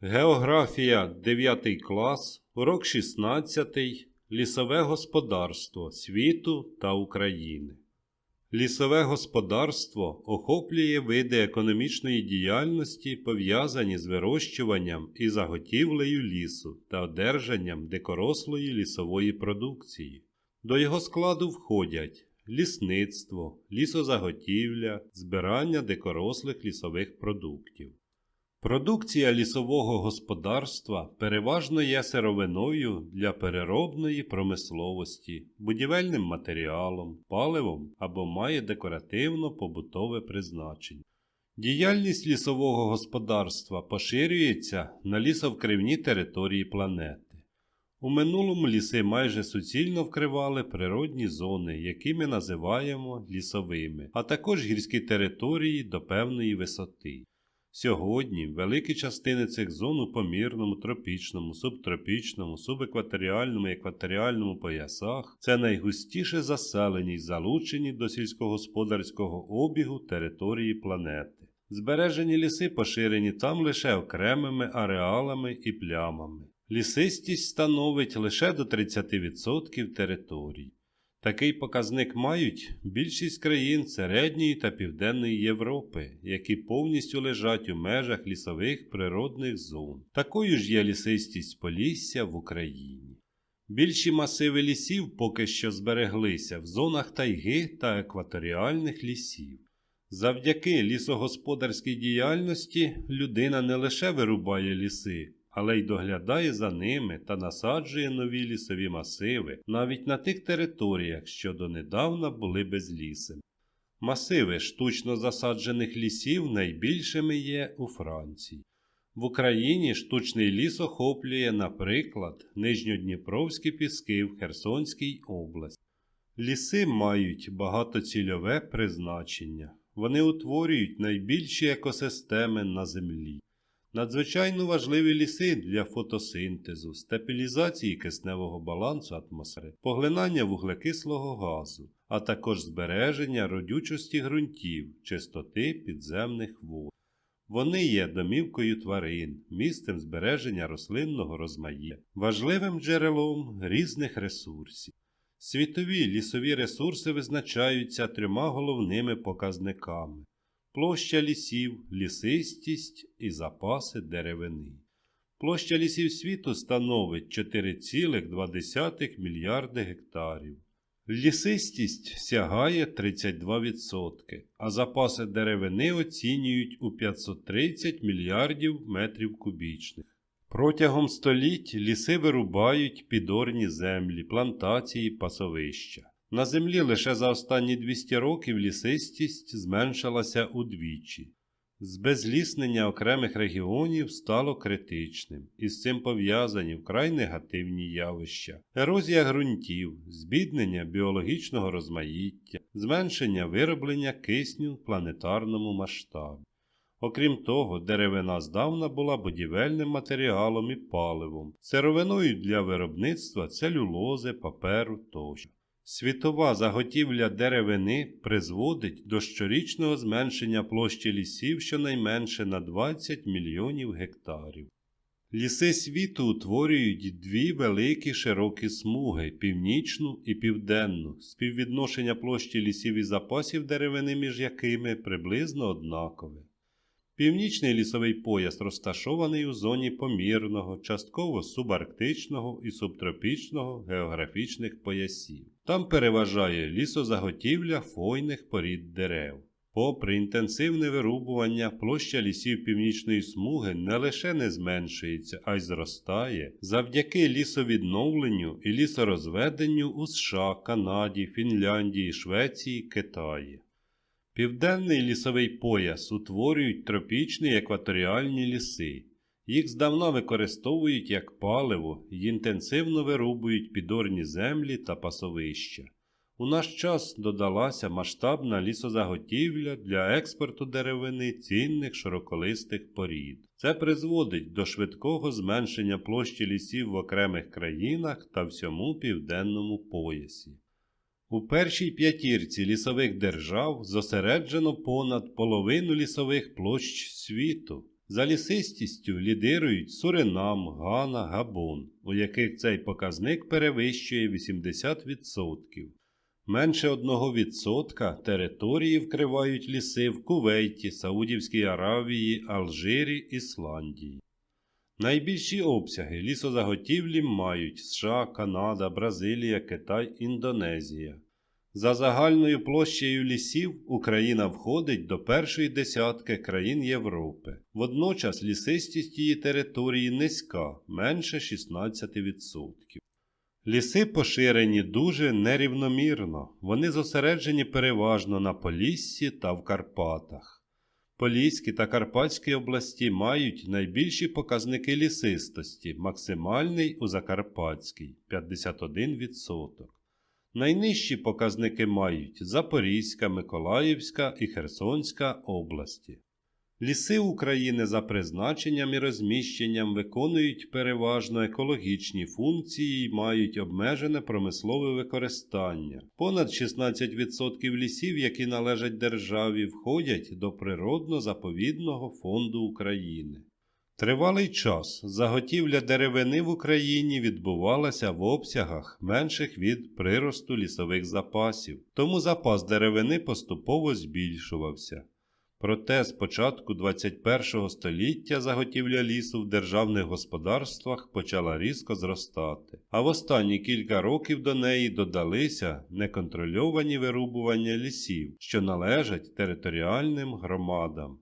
Географія 9 клас, урок 16. Лісове господарство світу та України. Лісове господарство охоплює види економічної діяльності, пов'язані з вирощуванням і заготівлею лісу та одержанням дикорослої лісової продукції. До його складу входять лісництво, лісозаготівля, збирання дикорослих лісових продуктів. Продукція лісового господарства переважно є сировиною для переробної промисловості, будівельним матеріалом, паливом або має декоративно-побутове призначення. Діяльність лісового господарства поширюється на лісовкривні території планети. У минулому ліси майже суцільно вкривали природні зони, які ми називаємо лісовими, а також гірські території до певної висоти. Сьогодні великі частини цих зон у помірному, тропічному, субтропічному, субекваторіальному і екваторіальному поясах це найгустіше заселені й залучені до сільськогосподарського обігу території планети. Збережені ліси поширені там лише окремими ареалами і плямами. Лісистість становить лише до 30% територій. Такий показник мають більшість країн Середньої та Південної Європи, які повністю лежать у межах лісових природних зон. Такою ж є лісистість Полісся в Україні. Більші масиви лісів поки що збереглися в зонах тайги та екваторіальних лісів. Завдяки лісогосподарській діяльності людина не лише вирубає ліси, але й доглядає за ними та насаджує нові лісові масиви навіть на тих територіях, що донедавна були безлісими. Масиви штучно засаджених лісів найбільшими є у Франції. В Україні штучний ліс охоплює, наприклад, Нижньодніпровські піски в Херсонській області. Ліси мають багатоцільове призначення. Вони утворюють найбільші екосистеми на землі. Надзвичайно важливі ліси для фотосинтезу, стабілізації кисневого балансу атмосфери, поглинання вуглекислого газу, а також збереження родючості ґрунтів, чистоти підземних вод. Вони є домівкою тварин, місцем збереження рослинного розмаїття, важливим джерелом різних ресурсів. Світові лісові ресурси визначаються трьома головними показниками площа лісів, лісистість і запаси деревини. Площа лісів світу становить 4,2 мільярди гектарів. Лісистість сягає 32%, а запаси деревини оцінюють у 530 мільярдів метрів кубічних. Протягом століть ліси вирубають підорні землі, плантації, пасовища. На землі лише за останні 200 років лісистість зменшилася удвічі. Збезліснення окремих регіонів стало критичним, і з цим пов'язані вкрай негативні явища: ерозія ґрунтів, збіднення біологічного розмаїття, зменшення вироблення кисню в планетарному масштабі. Окрім того, деревина здавна була будівельним матеріалом і паливом, сировиною для виробництва целюлози, паперу тощо. Світова заготівля деревини призводить до щорічного зменшення площі лісів щонайменше на 20 мільйонів гектарів. Ліси світу утворюють дві великі широкі смуги північну і південну, співвідношення площі лісів і запасів деревини між якими приблизно однакове. Північний лісовий пояс розташований у зоні помірного, частково субарктичного і субтропічного географічних поясів. Там переважає лісозаготівля хвойних порід дерев. Попри інтенсивне вирубування, площа лісів північної смуги не лише не зменшується, а й зростає завдяки лісовідновленню і лісорозведенню у США, Канаді, Фінляндії, Швеції, Китаї. Південний лісовий пояс утворюють тропічні екваторіальні ліси. Їх здавна використовують як паливо й інтенсивно вирубують підорні землі та пасовища. У наш час додалася масштабна лісозаготівля для експорту деревини цінних широколистих порід. Це призводить до швидкого зменшення площі лісів в окремих країнах та всьому південному поясі. У першій п'ятірці лісових держав зосереджено понад половину лісових площ світу. За лісистістю лідирують Суринам, Гана, Габон, у яких цей показник перевищує 80%. Менше 1% території вкривають ліси в Кувейті, Саудівській Аравії, Алжирі, Ісландії. Найбільші обсяги лісозаготівлі мають США, Канада, Бразилія, Китай, Індонезія. За загальною площею лісів Україна входить до першої десятки країн Європи. Водночас лісистість її території низька, менше 16%. Ліси поширені дуже нерівномірно. Вони зосереджені переважно на Поліссі та в Карпатах. Поліські та Карпатські області мають найбільші показники лісистості, максимальний у Закарпатській 51%. Найнижчі показники мають Запорізька, Миколаївська і Херсонська області. Ліси України за призначенням і розміщенням виконують переважно екологічні функції і мають обмежене промислове використання. Понад 16% лісів, які належать державі, входять до природно-заповідного фонду України. Тривалий час заготівля деревини в Україні відбувалася в обсягах менших від приросту лісових запасів, тому запас деревини поступово збільшувався. Проте з початку 21 століття заготівля лісу в державних господарствах почала різко зростати, а в останні кілька років до неї додалися неконтрольовані вирубування лісів, що належать територіальним громадам.